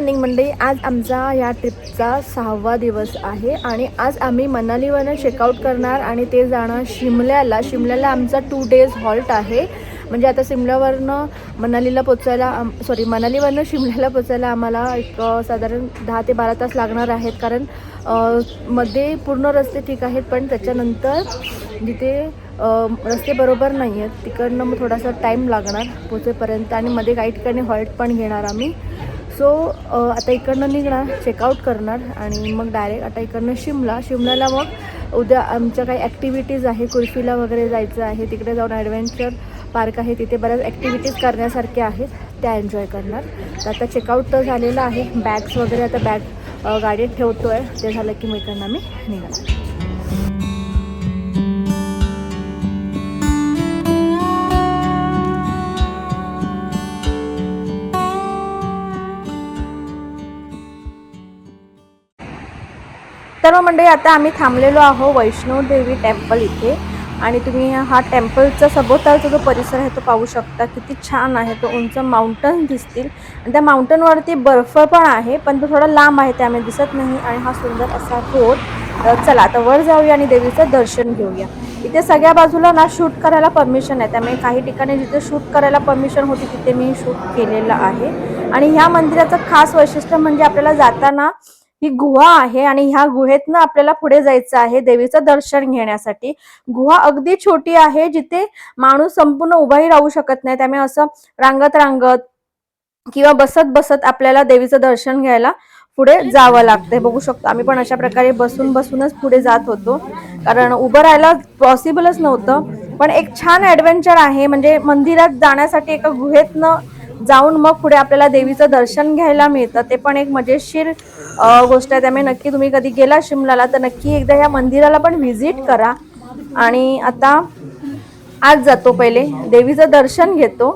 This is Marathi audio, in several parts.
मॉर्निंग मंडळी आज आमचा या ट्रिपचा सहावा दिवस आहे आणि आज आम्ही मनालीवरनं चेकआउट करणार आणि ते जाणं शिमल्याला. शिमल्याला आमचा टू डेज हॉल्ट आहे. म्हणजे आता शिमल्यावरनं मनालीला पोचायला सॉरी मनालीवरनं शिमल्याला पोचायला आम्हाला एक साधारण दहा ते बारा तास लागणार आहेत. कारण मध्ये पूर्ण रस्ते ठीक आहेत पण त्याच्यानंतर जिथे रस्ते बरोबर नाही आहेत तिकडनं मग थोडासा टाईम लागणार पोचेपर्यंत आणि मध्ये काही ठिकाणी हॉल्ट पण घेणार आम्ही. सो आता इकडनं निघणार चेकआउट करणार आणि मग डायरेक्ट आता इकडनं शिमला. शिमल्याला मग उद्या आमच्या काही ॲक्टिव्हिटीज आहे कुर्फीला वगैरे जायचं आहे. तिकडे जाऊन ॲडव्हेंचर पार्क आहे. तिथे बऱ्याच ॲक्टिव्हिटीज करण्यासारख्या आहेत. त्या एन्जॉय करणार. तर आता चेकआउट तर झालेलं आहे. बॅग्स वगैरे आता बॅग गाडीत ठेवतो आहे ते झालं की मी इकडनं आम्ही निघणार. मंडळी आता आम्ही थांबलेलो आहो वैष्णोदेवी टेम्पल इथे. आणि तुम्ही हा टेम्पलचा सभोवतालचा जो परिसर आहे तो पाहू शकता. किती छान आहे. तो उंच माउंटन दिसतील. आणि त्या माउंटनवरती बर्फ पण आहे पण तो थोडा लांब आहे त्यामुळे दिसत नाही. आणि हा सुंदर असा रोड. चला आता वर जाऊया आणि देवीचं दर्शन घेऊया. इथे सगळ्या बाजूला ना शूट करायला परमिशन आहे. त्यामुळे काही ठिकाणी जिथे शूट करायला परमिशन होती तिथे मी शूट केलेलं आहे. आणि ह्या मंदिराचं खास वैशिष्ट्य म्हणजे आपल्याला जाताना ही गुहा आहे आणि ह्या गुहेतनं आपल्याला पुढे जायचं आहे देवीचं दर्शन घेण्यासाठी. गुहा अगदी छोटी आहे जिथे माणूस संपूर्ण उभाही राहू शकत नाही. त्यामुळे असं रांगत रांगत किंवा बसत बसत आपल्याला देवीचं दर्शन घ्यायला पुढे जावं लागतंय. बघू शकतो. आम्ही पण अशा प्रकारे बसून बसूनच पुढे जात होतो. कारण उभं राहायला पॉसिबलच नव्हतं. पण एक छान ॲडव्हेंचर आहे. म्हणजे मंदिरात जाण्यासाठी एका गुहेतनं जाऊन मग पुढे आपल्याला देवीचं दर्शन घ्यायला मिळतं. ते पण एक मजेशीर गोष्ट आहे. त्यामुळे नक्की तुम्ही कधी गेला शिमलाला तर नक्की एकदा या मंदिराला पण व्हिजिट करा. आणि आता आज जातो पहिले. देवीचं दर्शन घेतो.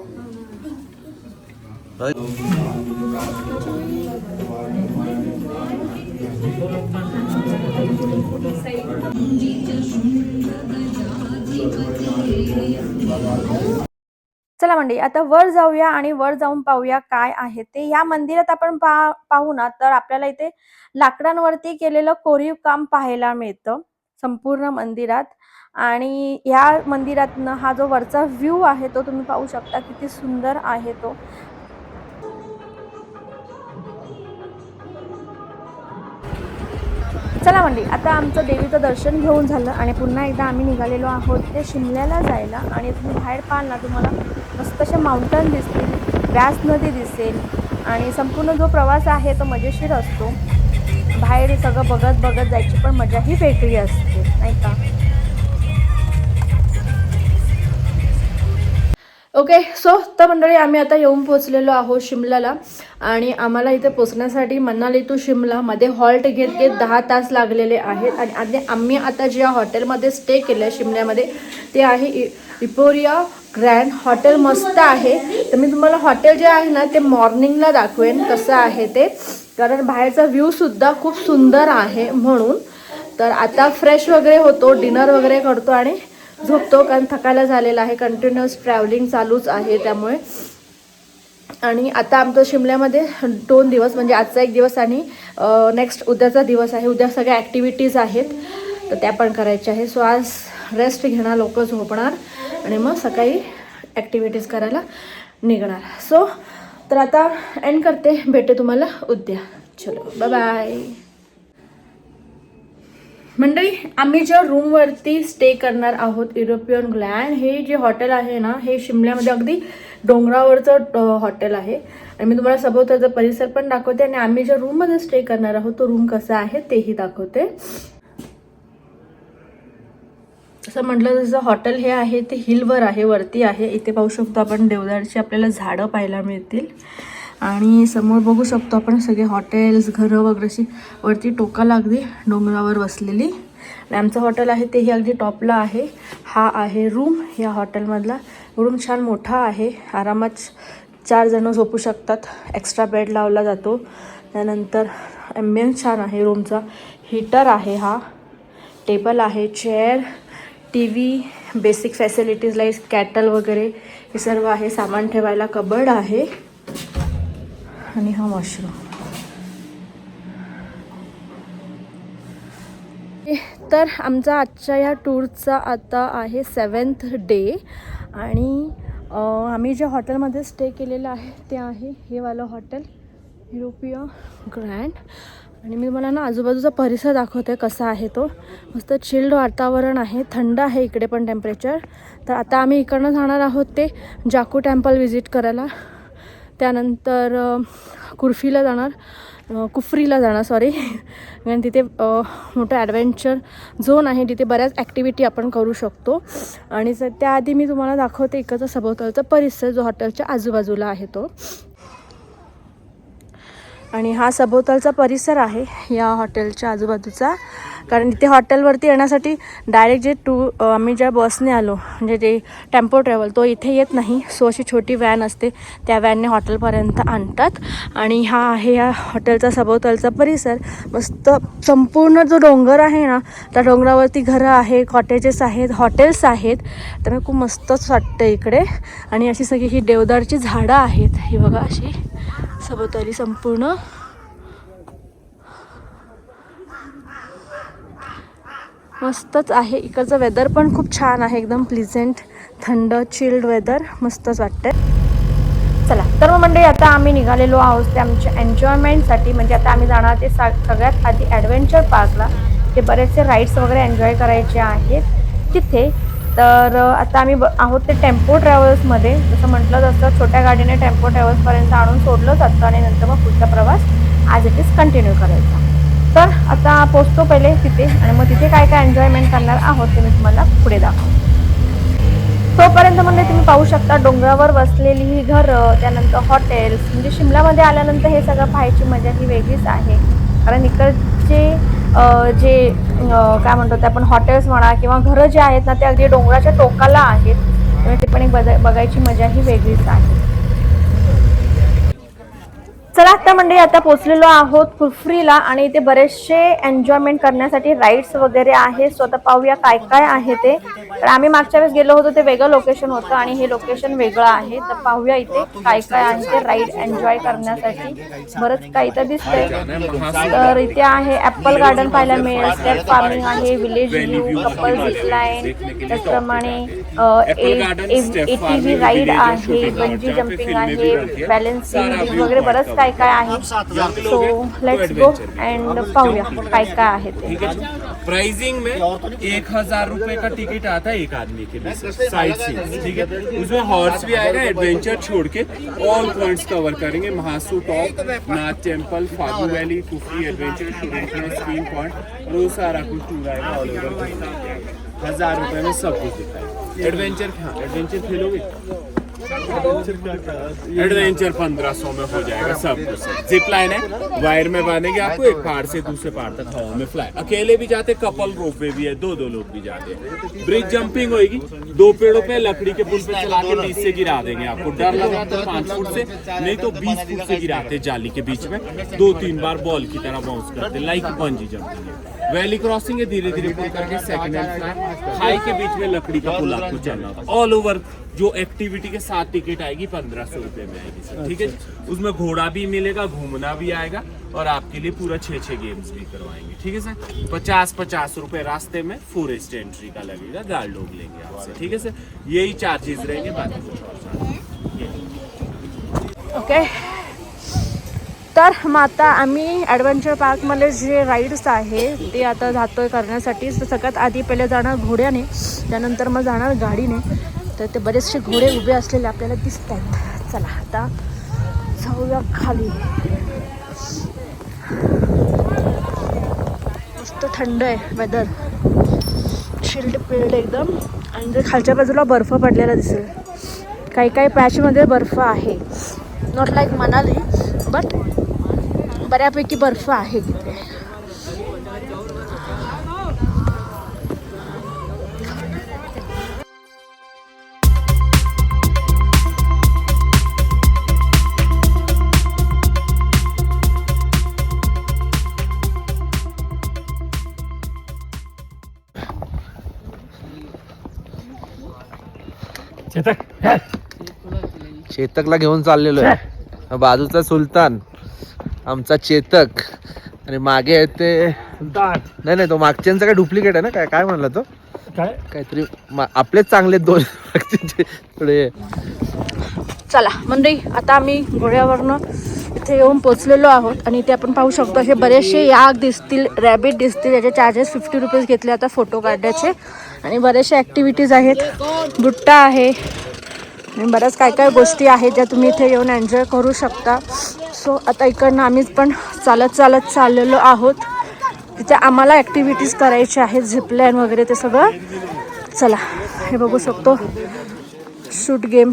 चला मंडळी आता वर जाऊया आणि वर जाऊन पाहूया काय आहे ते. या मंदिरात आपण पा पाहू ना तर आपल्याला इथे लाकडांवरती केलेलं कोरीव काम पाहायला मिळतं संपूर्ण मंदिरात. आणि या मंदिरातनं हा जो वरचा व्ह्यू आहे तो तुम्ही पाहू शकता किती सुंदर आहे तो. चला मंडी आता आमचं देवीचं दर्शन घेऊन झालं आणि पुन्हा एकदा आम्ही निघालेलो आहोत ते शिमल्याला जायला. आणि तुम्ही बाहेर पाहाल ना तुम्हाला मस्त असे माउंटन दिसतील व्यास नदी दिसेल आणि संपूर्ण जो प्रवास आहे तो मजेशीर असतो. बाहेर सगळं बघत बघत जायची पण मजाही वेगळी असते नाही का? ओके सो तर मंडळी आम्ही आता येऊन पोचलेलो आहोत शिमल्याला आणि आम्हाला इथे पोचण्यासाठी मनाली टू शिमला मध्ये हॉल्ट घेत घेत दहा तास लागलेले आहेत. आणि आधी आम्ही आता ज्या हॉटेलमध्ये स्टे केलं आहे शिमल्यामध्ये ते आहे इ इपोरिया ग्रँड हॉटेल. मस्त आहे. तर मी तुम्हाला हॉटेल जे आहे ना ते मॉर्निंगला दाखवेन कसं आहे ते. कारण बाहेरचा व्ह्यूसुद्धा खूप सुंदर आहे म्हणून. तर आता फ्रेश वगैरे होतो डिनर वगैरे करतो आणि झोपतो. कारण थकायला झालेला आहे. कंटिन्युअस ट्रॅव्हलिंग चालूच आहे त्यामुळे. आणि आता आमचं शिमल्यामध्ये दोन दिवस म्हणजे आजचा एक दिवस आणि नेक्स्ट उद्याचा दिवस आहे. उद्या सगळ्या ॲक्टिव्हिटीज आहेत. तर त्या पण करायच्या आहे सो आज रेस्ट घेणार लोक झोपणार आणि मग सकाळी ॲक्टिव्हिटीज करायला निघणार. सो तर आता एंड करते. भेटे तुम्हाला उद्या. चलो बाय बाय मंडळी आम्ही ज्या रूमवरती स्टे करणार आहोत युरोपियन ग्लँड हे जे हॉटेल आहे ना हे शिमल्यामध्ये अगदी डोंगरावरचं हॉटेल आहे. आणि मी तुम्हाला सभोवताचा परिसर पण दाखवते आणि आम्ही ज्या रूममध्ये स्टे करणार आहोत तो रूम कसा आहे तेही दाखवते. असं म्हटलं जसं हॉटेल हे आहे ते हिलवर आहे वरती आहे. इथे पाहू शकतो आपण देवदारची आपल्याला झाडं पाहायला मिळतील. आणि समोर बघू शकतो आपण सगळे हॉटेल्स घरं वगैरे अशी वरती टोकाला अगदी डोंगरावर बसलेली. आणि आमचं हॉटेल आहे तेही अगदी टॉपला आहे. हा आहे रूम या हॉटेलमधला रूम छान मोठा आहे. आरामात चार जणं झोपू शकतात. एक्स्ट्रा बेड लावला जातो. त्यानंतर ॲम्बियन्स छान आहे रूमचा हीटर आहे हा. टेबल आहे chair T V basic facilities like cattle वगैरे हे सर्व आहे. सामान ठेवायला कबड आहे. आणि हा वॉशरूम तर आमचा आजच्या या टूरचा आता आहे सेवन्थ डे आणि आम्ही ज्या हॉटेलमध्ये स्टे केलेलं आहे ते आहे हे वालं हॉटेल युरोपिय ग्रँड. आणि मी तुम्हाला ना आजूबाजूचा परिसर दाखवते कसा आहे तो. मस्त चिल्ड वातावरण आहे थंड आहे इकडे पण टेम्परेचर तर आता आम्ही इकडनं जाणार आहोत ते जाकू टेम्पल व्हिजिट करायला. त्यानंतर कुर्फीला जाणार. कुफरीला जाणार सॉरी कारण तिथे मोठं ॲडव्हेंचर झोन आहे. तिथे बऱ्याच ॲक्टिव्हिटी आपण करू शकतो. आणि त्याआधी मी तुम्हाला दाखवते इकडचा सभोवतालचा परिसर जो हॉटेलच्या आजूबाजूला आहे तो. आणि हा सभोवतालचा परिसर आहे या हॉटेलच्या आजूबाजूचा. कारण इथे हॉटेलवरती येण्यासाठी डायरेक्ट जे टू आम्ही ज्या बसने आलो म्हणजे जे टेम्पो ट्रॅव्हल तो इथे येत नाही. सो अशी छोटी व्हॅन असते. त्या व्हॅनने हॉटेलपर्यंत आणतात. आणि हा आहे या हॉटेलचा सभोवतालचा परिसर. मस्त संपूर्ण जो डोंगर आहे ना त्या डोंगरावरती घरं आहे कॉटेजेस आहेत हॉटेल्स आहेत. त्यामुळे खूप मस्तच वाटतं इकडे. आणि अशी सगळी ही देवदारची झाडं आहेत. ही बघा अशी. सभोवताली संपूर्ण. मस्तच आहे. इकडचं वेदर पण खूप छान आहे. एकदम प्लिझेंट थंड चिल्ड वेदर मस्तच वाटतंय. चला तर मग मंडळी आता आम्ही निघालेलो आहोत ते आमच्या एन्जॉयमेंटसाठी म्हणजे आता आम्ही जाणार ते सा सगळ्यात आधी ॲडव्हेंचर पार्कला ते बरेचसे राईड्स वगैरे एन्जॉय करायचे आहेत. तिथे तर आता आम्ही ब आहोत ते टेम्पो ट्रॅव्हल्समध्ये. जसं म्हटलं तसं छोट्या गाडीने टेम्पो ट्रॅव्हल्सपर्यंत आणून सोडलं जातं आणि नंतर मग पुढचा प्रवास आज इट इज कंटिन्यू करायचा. तर आता पोचतो पहिले तिथे आणि मग तिथे काय काय एन्जॉयमेंट करणार आहोत ते मी तुम्हाला पुढे दाखवतो. तोपर्यंत म्हणजे तुम्ही पाहू शकता डोंगरावर वसलेली ही घरं त्यानंतर हॉटेल्स म्हणजे शिमल्यामध्ये आल्यानंतर हे सगळं पाहायची मजा ही वेगळीच आहे. कारण इकडचे जे काय म्हणतो ते आपण हॉटेल्स म्हणा किंवा घरं जे आहेत ना ते अगदी डोंगराच्या टोकाला आहेत. त्यामुळे ते पण एक बघायची मजा ही वेगळीच आहे. चला आता म्हणजे आता पोचलेलो आहोत कुफरीला आणि इथे बरेचसे एन्जॉयमेंट करण्यासाठी राईड्स वगैरे आहे. सो आता पाहूया काय काय आहे ते. तर आम्ही मागच्या वेळेस गेलो होतो ते वेगळं लोकेशन होतं आणि हे लोकेशन वेगळं आहे. तर पाहूया इथे काय काय आहे ते राईड एन्जॉय करण्यासाठी. बरंच काही तर दिसतंय. तर इथे आहे ऍपल गार्डन पाहायला मिळेल. स्टेप फार्मिंग आहे विलेज व्ह्यू कपल झिपलाईन त्याचप्रमाणे एटीव्ही राईड आहे बंजी जम्पिंग आहे बॅलन्सिंग वगैरे बरंच काय काय आहे? सो लेट्स गो अँड पाहूया काय काय आहे ते. प्राइसिंग में एक हज़ार रुपए का टिकट आता है एक आदमी के लिए साइड सीन ठीक है? उसमें हॉर्स भी आएगा एडवेंचर छोड़ के ऑल पॉइंट्स कवर करेंगे। Mahasu top Nath temple Fagu valley Kufri adventure screen point और वो सारा कुछ टूर आएगा ऑल ओवर हज़ार रुपए में सब कुछ दिखाएगा। एडवेंचर हाँ एडवेंचर खेलोगे? एडवेंचर पंद्रह सौ में हो जाएगा सब कुछ। जिप लाइन है वायर में बांधेंगे आपको, एक पहाड़ से दूसरे पहाड़ तक हवा में फ्लाई अकेले भी जाते कपल रोप पे भी है दो दो लोग भी जाते हैं। ब्रिज जंपिंग होगी दो पेड़ों पे लकड़ी के पुल पे चला के बीच से गिरा देंगे आपको। डर लग तो पाँच फुट से, नहीं तो बीस फुट से गिराते जाली के बीच में। दो तीन बार बॉल की तरह बाउंस करते like bungee jumping valley crossing है धीरे धीरे पुल करके सेकंड खाई के बीच में लकड़ी का पुल आपको चलना ऑल ओवर जो एक्टिविटी के साथ टिकट आएगी पंद्रह सौ रुपए में आएगी सर ठीक है उसमें घोड़ा भी मिलेगा घूमना भी आएगा और आपके लिए पूरा छः छः गेम्स भी करवाएंगे ठीक है सर पचास पचास रुपए रास्ते में फॉरेस्ट एंट्री का लगेगा गार्ड लोग लेंगे आपसे ठीक है सर यही चार्जेस रहेंगे बाकी कुछ और। ओके। तर मग आता आम्ही ॲडव्हेंचर पार्कमध्ये जे राईड्स आहे ते आता जातोय करण्यासाठी. सगळ्यात आधी पहिले जाणार घोड्याने त्यानंतर मग जाणार गाडीने. तर ते बरेचसे घोडे उभे असलेले आपल्याला दिसत आहेत चला आता जाऊया खाली. मस्त थंड आहे वेदर शिल्ड पिल्ड एकदम. आणि जर खालच्या बाजूला बर्फ पडलेला दिसेल. काही काही पॅचमध्ये बर्फ आहे. नॉट लाईक मनाली बट बऱ्यापैकी बर्फ आहे तिथे. चेतकला घेऊन चाललेलो आहे बाजूचा सुलतान आमचा चेतक. आणि मागे आहे ते नाही नाही तो मागच्यांचा काय डुप्लिकेट आहे ना? काय काय म्हणला तो? काय? काहीतरी मा- आपलेच चांगले दोन थोडे चला मंडळी आता आम्ही घोड्यावरनं इथे येऊन पोचलेलो आहोत आणि इथे आपण पाहू शकतो हे बरेचसे याग दिसतील रॅबिट दिसतील याचे चार्जेस फिफ्टी रुपीज घेतले आता फोटो काढण्याचे. आणि बरेचशा ॲक्टिव्हिटीज आहेत. बुट्टा आहे. आणि बऱ्याच काय काय गोष्टी आहेत ज्या तुम्ही इथे येऊन एन्जॉय करू शकता. सो आता इकडनं आम्हीच पण चालत चालत चाललेलो आहोत. तिथे आम्हाला ॲक्टिव्हिटीज करायचे आहेत झिपलाईन वगैरे ते सगळं. चला हे बघू शकतो. शूट गेम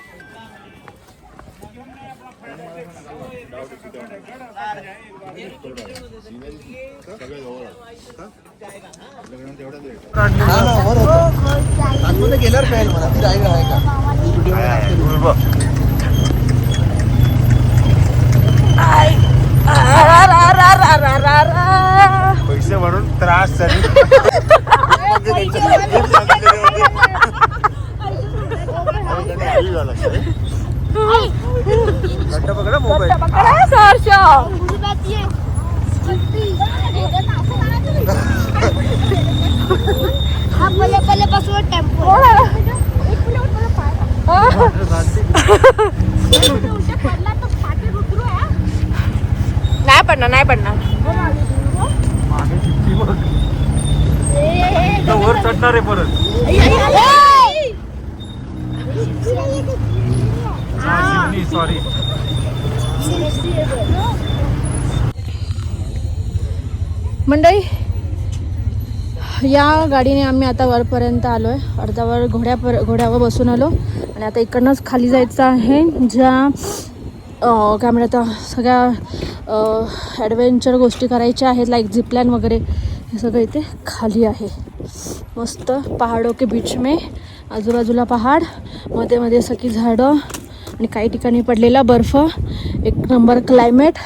गेल्यावर कळेल मला ती राहील आहे का पैसे भरून त्रास झाली हा आहे नाही पडणार नाही पडणार. वर चढणार आहे परत. सॉरी मंडळी या गाडीने आम्ही आता वरपर्यंत आलो आहे अर्धावर घोड्यापर घोड्यावर बसून आलो. आणि आता इकडनंच खाली जायचं आहे ज्या काय काय म्हणतात सगळ्या ॲडव्हेंचर गोष्टी करायच्या आहेत लाईक झिपलॅन वगैरे. हे सगळं इथे खाली आहे. मस्त पहाडो के बीच में. आजूबाजूला पहाड. मध्ये मध्ये सगळी झाडं. आणि काही ठिकाणी पडलेला बर्फ एक नंबर क्लायमेट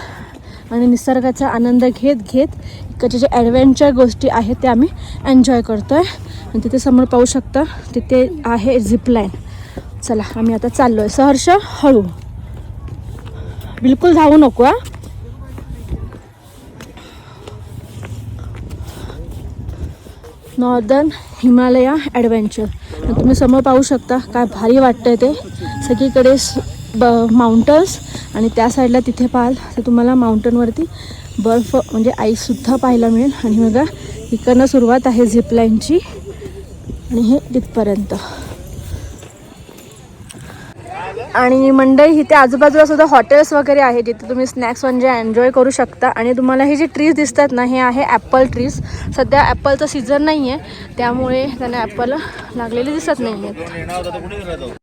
आणि निसर्गाचा आनंद घेत घेत इकडच्या ज्या ॲडव्हेंचर गोष्टी आहेत त्या आम्ही एन्जॉय करतो आहे आणि तिथे समोर पाहू शकता तिथे आहे झिपलाईन चला आम्ही आता चाललो आहे सहर्ष हळू. बिलकुल धावू नको हा. नॉर्दर्न हिमालया ॲडव्हेंचर तुम्ही समोर पाहू शकता काय भारी वाटतंय ते. सगळीकडे ब माउंटन्स आणि त्या साईडला तिथे पाहाल. तर तुम्हाला माउंटनवरती बर्फ म्हणजे आईसुद्धा पाहायला मिळेल. आणि बघा इकडनं सुरुवात आहे झिपलाईनची आणि हे तिथपर्यंत. आणि मंडई इथे आजूबाजूला सुद्धा हॉटेल्स वगैरे आहे जिथे तुम्ही स्नॅक्स म्हणजे एन्जॉय करू शकता. आणि तुम्हाला हे जे ट्रीज दिसतात ना हे आहे ॲपल ट्रीज सध्या ॲपलचं सीझन नाही आहे त्यामुळे त्यांना ॲपल लागलेले दिसत नाही आहेत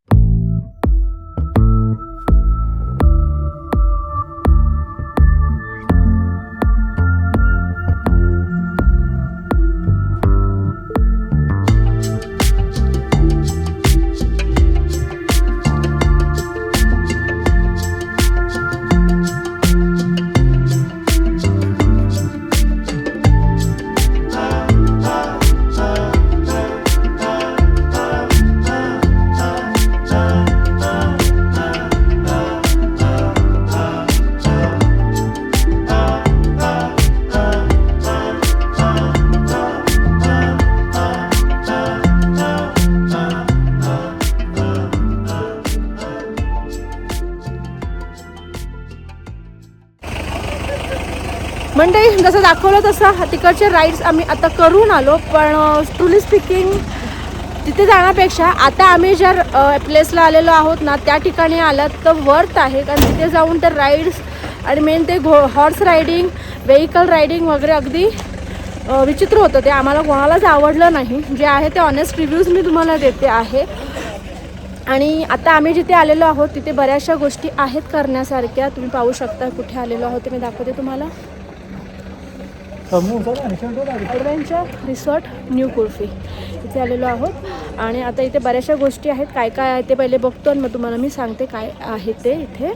मंडई जसं दाखवलं तसं तिकडचे राईड्स आम्ही आता करून आलो पण ट्रुली स्पीकिंग तिथे जाण्यापेक्षा आता आम्ही ज्या प्लेसला आलेलो आहोत ना त्या ठिकाणी आलात तर वर्थ आहे. कारण तिथे जाऊन तर राईड्स आणि मेन ते घो हॉर्स रायडिंग व्हेकल रायडिंग वगैरे अगदी विचित्र होतं. ते आम्हाला कोणालाच आवडलं नाही. जे आहे ते ऑनेस्ट रिव्ह्यूज मी तुम्हाला देते आहे. आणि आता आम्ही जिथे आलेलो आहोत तिथे बऱ्याचशा गोष्टी आहेत करण्यासारख्या. तुम्ही पाहू शकता कुठे आलेलो आहोत ते मी दाखवते तुम्हाला. ॲडव्हेंचर रिसॉर्ट न्यू कुल्फी. इथे आलेलो आहोत. आणि आता इथे बऱ्याचशा गोष्टी आहेत. काय काय आहे ते पहिले बघतो आणि मग तुम्हाला मी सांगते काय आहे ते इथे.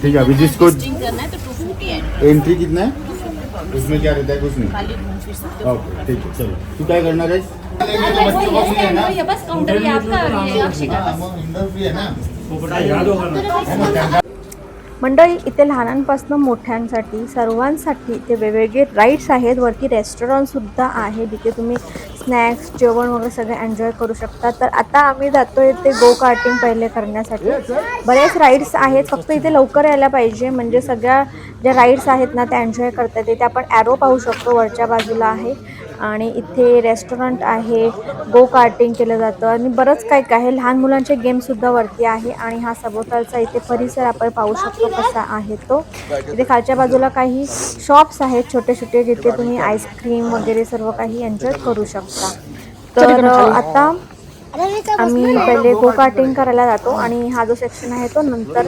ठीक है अभी जिसको एंट्री कितना है? उसमें क्या रहता है कुछ नहीं। ओके ठीक है चलो। तू काय करणार आहेस बच्चों को फ्री है ना हाँ, मग इंडोर फ्री है ना। है मंडळी इथे लहानांपासून मोठ्यांसाठी सर्वांसाठी इथे वेगवेगळे राईड्स आहेत. वरती रेस्टॉरंटसुद्धा आहे. जिथे तुम्ही स्नॅक्स जेवण वगैरे सगळं एन्जॉय करू शकता. तर आता आम्ही जातो इथे गो कार्टिंग पहिले करण्यासाठी. बरेच राईड्स आहेत. फक्त इथे लवकर यायला पाहिजे. म्हणजे सगळ्या ज्या राईड्स आहेत ना त्या एन्जॉय करता येते ते आपण ॲरो पाहू शकतो. वरच्या बाजूला आहे. आणि इथे रेस्टॉरंट आहे गो कार्टिंग केलं जातं आणि बरंच काही काय आहे लहान मुलांचे गेमसुद्धा वरती आहे आणि हा सभोवतालचा इथे परिसर आपण पाहू शकतो कसा आहे तो. इथे खालच्या बाजूला काही शॉप्स आहेत छोटे छोटे जिथे तुम्ही आईस्क्रीम वगैरे सर्व काही एन्जॉय करू शकता. तर आता आम्ही पहिले गो कार्टिंग करायला जातो आणि हा जो सेक्शन आहे तो नंतर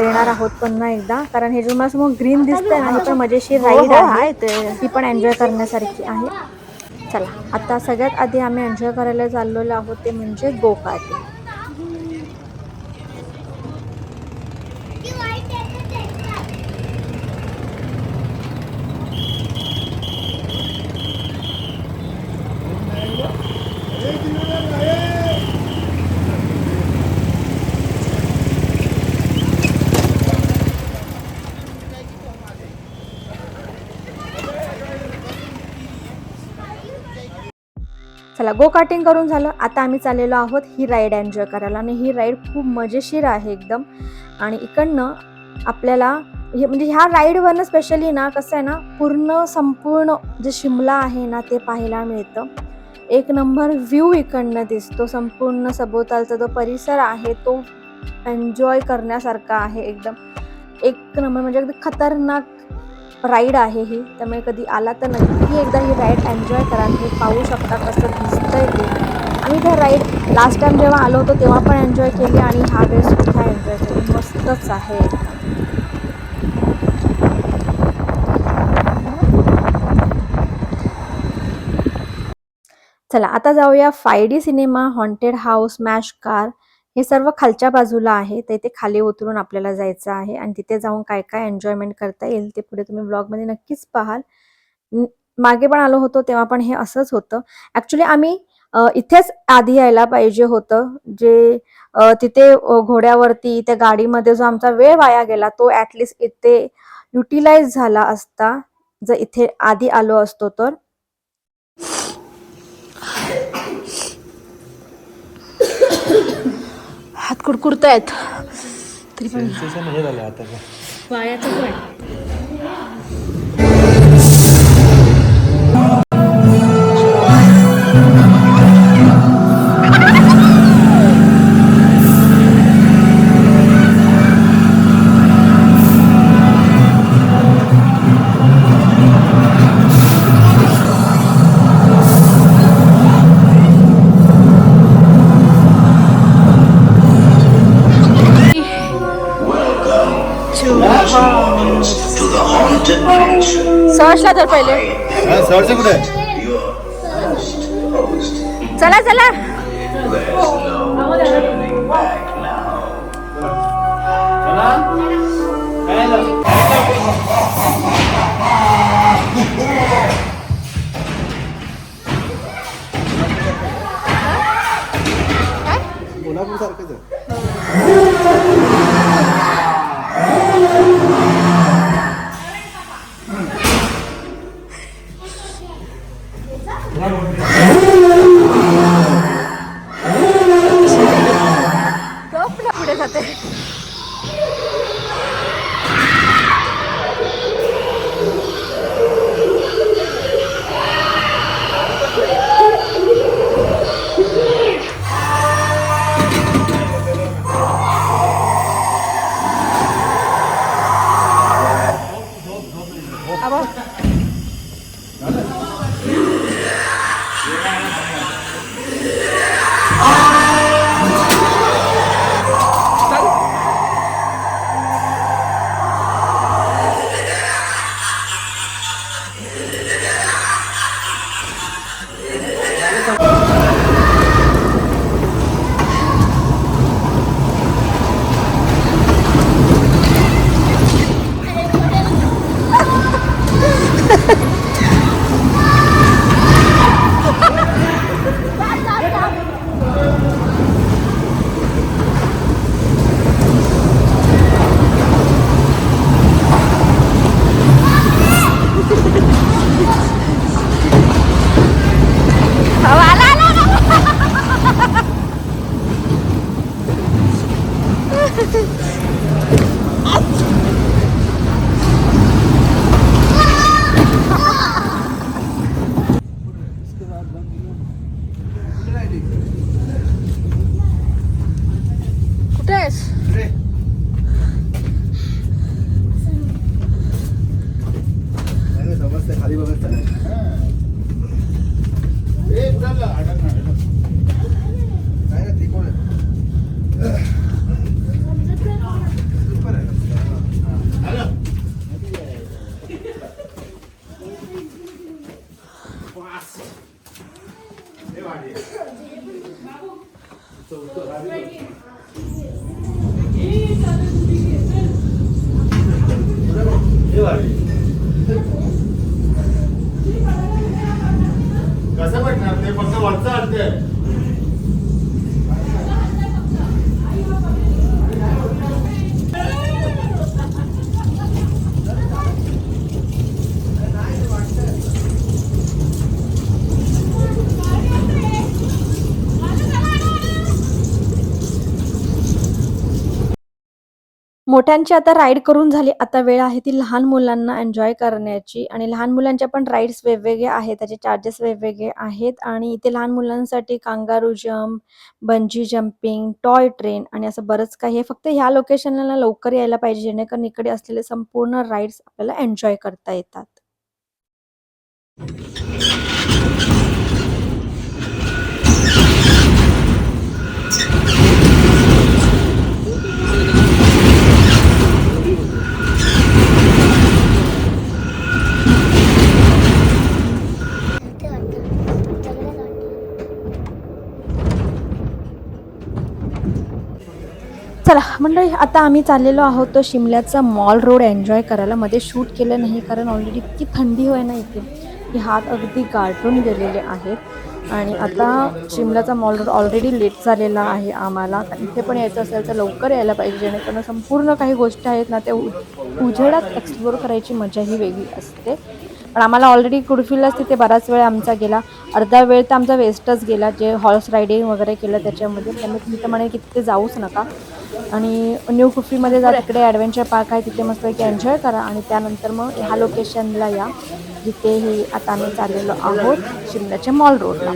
येणार आहोत पुन्हा एकदा. कारण हे जे मला समोर ग्रीन दिसतंय ना ही पण मजेशीर राईड आहे. ती. पण एन्जॉय करण्यासारखी आहे. चला आता सगळ्यात आधी आम्ही एन्जॉय करायला चाललेलो आहोत ते म्हणजे गो कार्टिंग चला गो कार्टिंग करून झालं. आता आम्ही चाललेलो आहोत ही राईड एन्जॉय करायला. आणि ही राईड खूप मजेशीर आहे एकदम. आणि इकडनं आपल्याला हे म्हणजे ह्या राईडवरनं स्पेशली ना कसं आहे ना पूर्ण संपूर्ण जे शिमला आहे ना ते पाहायला मिळतं. एक नंबर व्ह्यू इकडनं दिसतो. संपूर्ण सभोवतालचा जो परिसर आहे तो एन्जॉय करण्यासारखा आहे एकदम. एक नंबर म्हणजे अगदी खतरनाक राईड आहे ही. त्यामुळे कधी आला तर नक्की एकदा ही राईड एन्जॉय करा तुम्ही पाहू शकता कसं दिसतंय ते. आम्ही त्या राईड लास्ट टाईम जेव्हा आलो होतो तेव्हा पण एन्जॉय केली आणि ह्या वेळेस सुद्धा एन्जॉय केली. मस्तच आहे. चला आता जाऊया five D cinema haunted house mash car हे सर्व खालच्या बाजूला आहे. तर इथे खाली उतरून आपल्याला जायचं आहे आणि तिथे जाऊन काय काय एन्जॉयमेंट करता येईल ते पुढे तुम्ही ब्लॉगमध्ये नक्कीच पाहाल. मागे पण आलो होतो तेव्हा पण हे असंच होतं. ॲक्च्युली आम्ही इथेच आधी यायला पाहिजे होतं. जे तिथे घोड्यावरती त्या गाडीमध्ये जो आमचा वेळ वाया गेला तो ॲटलिस्ट इथे युटिलाइज झाला असता. जर इथे आधी आलो असतो तर. हात कुडकुडतायत. तरी पण हे वायाचं पण तर पहिले. सरचे कुठे? चला चला. कोल्हापूर सारखंच आहे. এইভাবে मोठ्यांची आता राईड करून झाली. आता वेळ आहे ती लहान मुलांना एन्जॉय करण्याची. आणि लहान मुलांच्या पण राईड्स वेगवेगळे आहेत. त्याचे चार्जेस वेगवेगळे आहेत. आणि इथे लहान मुलांसाठी kangaroo jump bungee jumping toy train आणि असं बरंच काही. आहे फक्त ह्या लोकेशनला लवकर यायला पाहिजे. जेणेकरून इकडे असलेले संपूर्ण राईड्स आपल्याला एन्जॉय करता येतात. चला मंडळी आता आम्ही चाललेलो आहोत तो शिमल्याचा मॉल रोड एन्जॉय करायला. मध्ये शूट केलं नाही कारण ऑलरेडी इतकी थंडी होय ना इथे. की हात अगदी गाठून गेलेले आहेत. आणि आता शिमल्याचा मॉल रोड ऑलरेडी लेट झालेला आहे आम्हाला. इथे पण यायचं असेल तर लवकर यायला पाहिजे. जेणेकरून संपूर्ण काही गोष्टी आहेत ना त्या उ उजेडात एक्सप्लोर करायची मजा ही वेगळी असते. पण आम्हाला ऑलरेडी कुडफिलच तिथे बराच वेळ आमचा गेला. अर्धा वेळ तर आमचा वेस्टच गेला. जे हॉर्स रायडिंग वगैरे केलं त्याच्यामध्ये. त्यामुळे तुम्ही तर म्हणे की तिथे जाऊच नका. आणि न्यू कुफीमध्ये जा तिकडे ॲडव्हेंचर पार्क आहे तिथे मस्त एन्जॉय करा. आणि त्यानंतर मग ह्या लोकेशनला या जिथे ही आता आम्ही चाललेलो आहोत शिमल्याच्या मॉल रोडला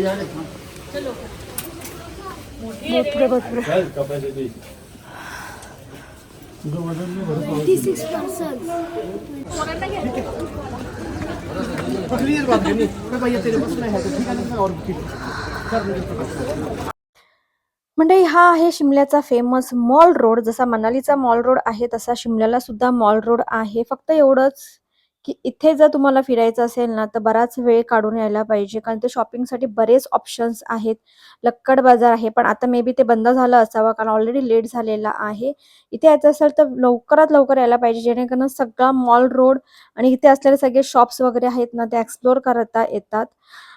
म्हणजे हा आहे शिमल्याचा फेमस मॉल रोड जसा मनालीचा मॉल रोड आहे तसा शिमल्याला सुद्धा मॉल रोड आहे. फक्त एवढंच की इथे जर तुम्हाला फिरायचं असेल ना तर बराच वेळ काढून यायला पाहिजे. कारण ते शॉपिंगसाठी बरेच ऑप्शन्स आहेत. लक्कड बाजार आहे पण आता मे बी ते बंद झालं असावं कारण ऑलरेडी लेट झालेला आहे. इथे यायचं असेल तर लवकरात लवकर यायला पाहिजे जेणेकरून सगळा मॉल रोड आणि इथे असलेले सगळे शॉप्स वगैरे आहेत ना ते एक्सप्लोर करता येतात.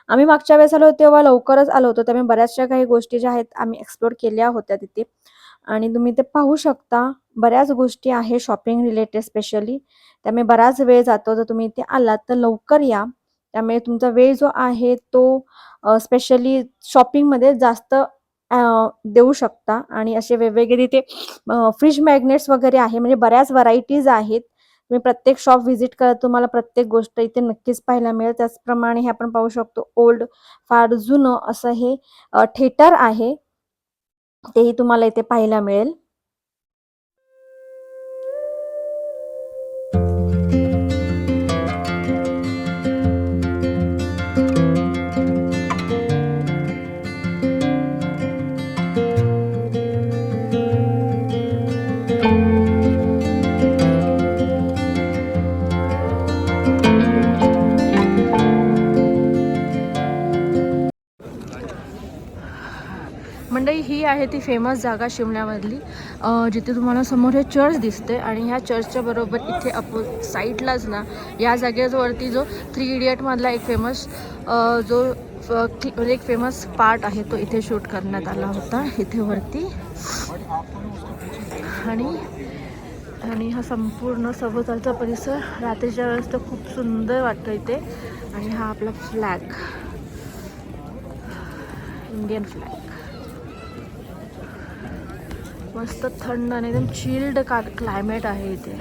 आम्ही मागच्या वेळेस आलो तेव्हा लवकरच आलो होतो. त्यामुळे बऱ्याचशा काही गोष्टी ज्या आहेत आम्ही एक्सप्लोर केल्या होत्या तिथे. आणि तुम्ही ते पाहू शकता. बऱ्याच गोष्टी आहे शॉपिंग रिलेटेड स्पेशली त्यामुळे बराच वेळ जातो. जर तुम्ही इथे आलात तर लवकर या. त्यामुळे तुमचा वेळ जो आहे तो स्पेशली शॉपिंगमध्ये जास्त देऊ शकता. आणि असे वेगवेगळे तिथे फ्रीज मॅग्नेट्स वगैरे आहे. म्हणजे बऱ्याच व्हरायटीज आहेत. तुम्ही प्रत्येक शॉप व्हिजिट करा तुम्हाला प्रत्येक गोष्ट इथे नक्कीच पाहायला मिळेल. त्याचप्रमाणे हे आपण पाहू शकतो ओल्ड फार जुनं असं हे थिएटर आहे. तेही तुम्हाला इथे पाहायला मिळेल. मंडई ही आहे ती फेमस जागा शिमल्यामधली. जिथे तुम्हाला समोर हे चर्च दिसते आणि ह्या चर्चच्या बरोबर इथे अपो साईडलाच ना या जागेवरती जो थ्री इडियटमधला एक फेमस जो म्हणजे एक फेमस पार्ट आहे तो इथे शूट करण्यात आला होता. इथे वरती. आणि आणि हा संपूर्ण सभोवतालचा परिसर रात्रीच्या वेळेस तर खूप सुंदर वाटतं इथे. आणि हा आपला फ्लॅग इंडियन फ्लॅग मस्त थंड आणि एकदम चिल्ड का क्लायमेट आहे इथे.